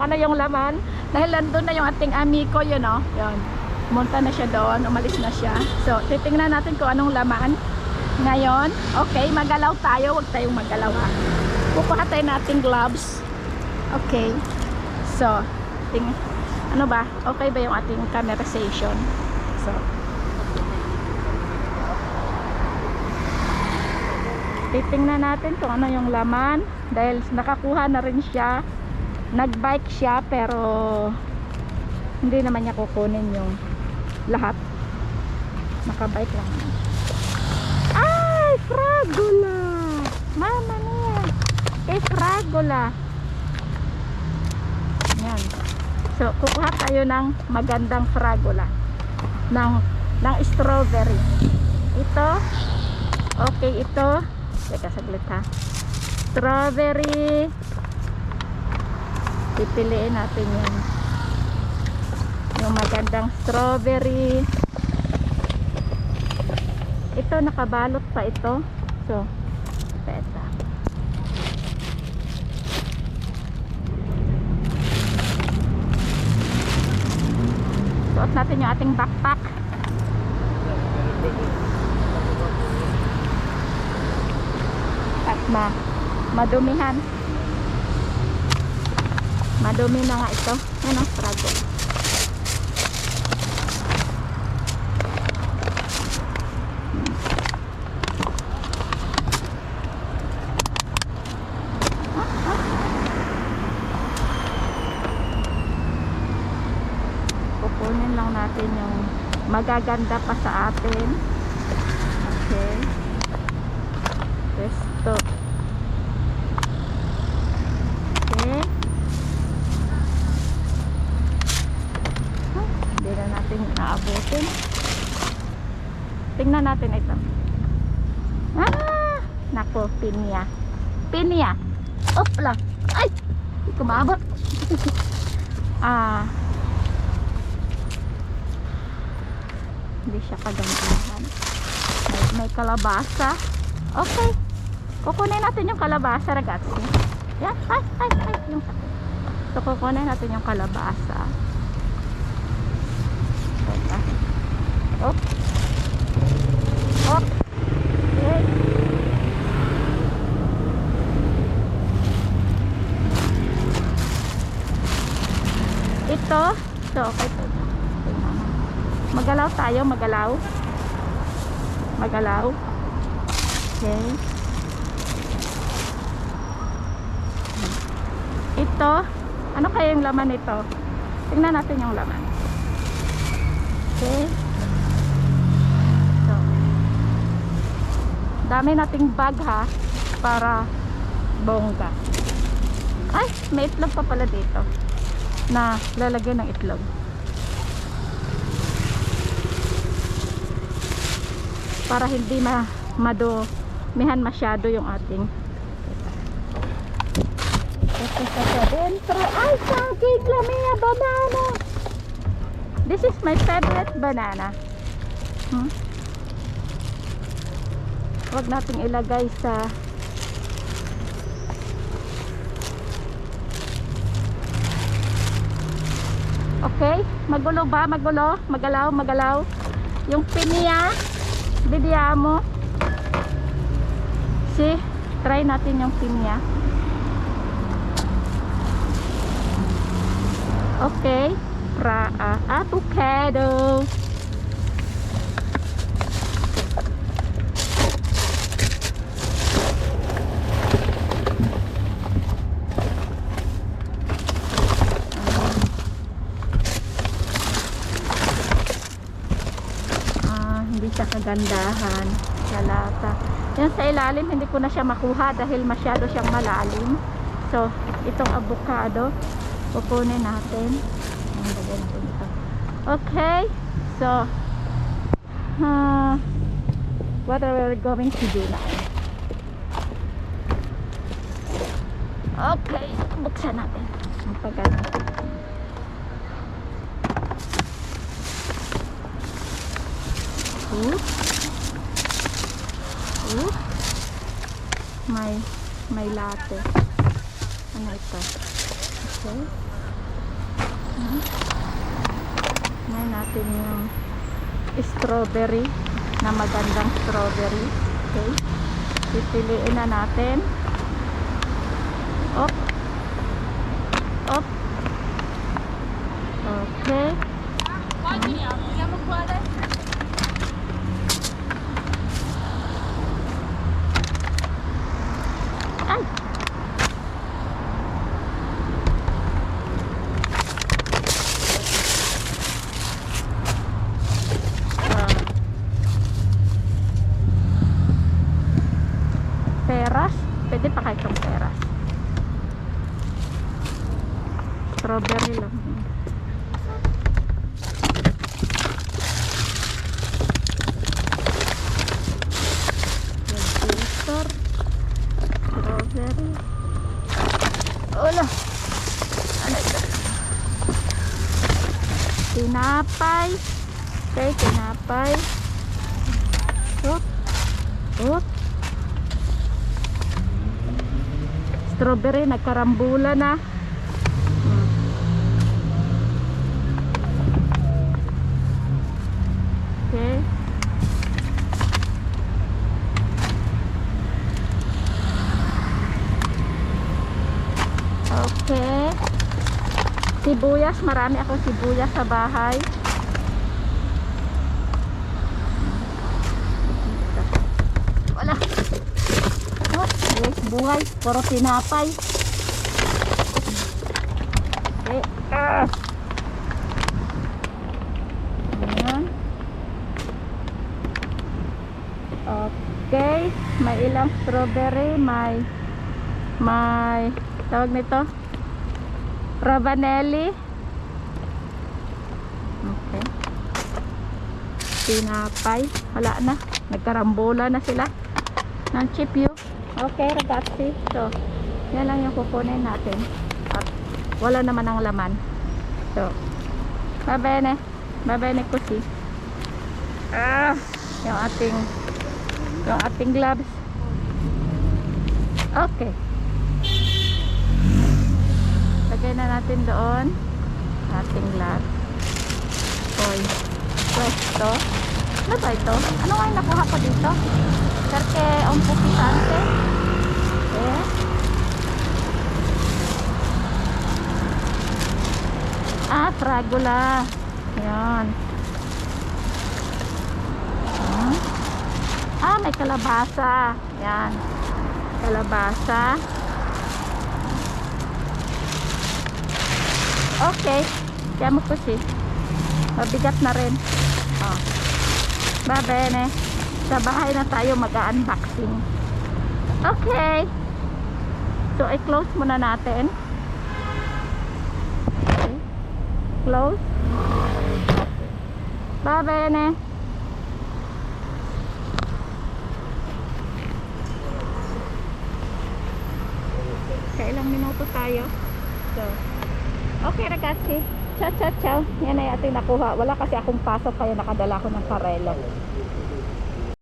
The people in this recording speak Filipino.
Ano yung laman? Dahil nandun na yung ating amigo, yun o. Yun. Munta na siya doon, umalis na siya. So, titingnan natin kung anong laman. Ngayon, okay, magalaw tayo. Huwag tayong magalaw ha. Kukuha tayo nating gloves. Okay. So, ting ano ba? Okay ba yung ating conversation? So, titingnan natin kung ano yung laman dahil nakakuha na rin siya nagbike siya pero hindi naman niya kukunin yung lahat. Nakabike lang. Ay fragula mama niya kay fragula yan so kukuha tayo ng magandang fragula ng, ng strawberry. Ito. Okay ito. Teka saglit ha. Strawberry pipiliin natin yung yung magandang strawberry. Ito nakabalot pa ito. So peta suot natin yung ating backpack. At ma madumihan madumi na nga ito. Ang struggle kukunin lang natin yung magaganda pa sa atin. Okay. Pesto okay Ah, hindi na natin naabutin tingnan natin ito ah nako pinya. Pinya. Opla. Ay! Maabot ah. Hindi siya kagandahan. May, may kalabasa. Okay. Kukunin natin yung kalabasa ragazzi. Yan. Ay ay ay. Yung so kukunin natin yung kalabasa. Teka. op. Op okay ito so okay mo. Magalaw tayo, magalaw. Magalaw. Okay. Ito, ano kaya yung laman nito? Tingnan natin yung laman. Okay. So. Dami nating bag ha para bongga. Ay, may itlog pa pala dito na lalagyan ng itlog. para hindi ma madumihan masyado yung ating ito sa sa dentro ay saging lamia banana this is my favorite banana hmm? wag nating ilagay sa okay magulo ba magulo magalaw magalaw yung pinya Vediamo. Si, try natin yung pinya. Okay. Pra uh, avocado. Siya kagandahan sa. Yan sa ilalim, hindi ko na siya makuha dahil masyado siyang malalim. So, itong avocado, kukunin natin. Okay. So, uh, what are we going to do now? Okay. Buksan natin. Ang pagano. Oop. Oop. May may latte. Ano ito? Okay. Hmm. Ngayon natin yung strawberry na magandang strawberry. Okay. Pipiliin na natin. Op. Op. Okay. Ay! Ah. Peras? Pwede pa kahit itong peras. Strawberry lang. Yan, filter. Strawberry. Wala. Ano ito? Tinapay. Okay, tinapay. Oop. Oop. Strawberry, nagkarambula na. Hmm. Okay. Okay. Sibuyas, marami akong sibuyas sa bahay. Wala. Oh, yes, buhay. Puro tinapay. Okay. Ah. Okay. May ilang strawberry. May may tawag nito Ravanelli. Okay. Tinapay. Wala na. Nagkarambola na sila. Ng chip you. Okay, ragazzi. So, yan lang yung kukunin natin. At wala naman ang laman. So, babene. Babene ko si. Ah, yung ating yung ating gloves. Okay. Lagay na natin doon ating gloves. Oy. Pwesto. Ano ba ito? Ano nga yung nakuha ko dito? Un po pisante. Eh? Ah, fragula. Yan. Hmm. Ah, may kalabasa. Yan. Kalabasa. Okay. Kaya mo po si. Mabigat na rin. Oh. Ba, bene. Sa bahay na tayo mag-unboxing. Okay. So, i-close muna natin. Okay. Close. Ba, bene. Kailang minuto tayo. So, okay ragazzi. Ciao, ciao, ciao. Yan ay ating nakuha. Wala kasi akong pasok kaya nakadala ko ng karelo.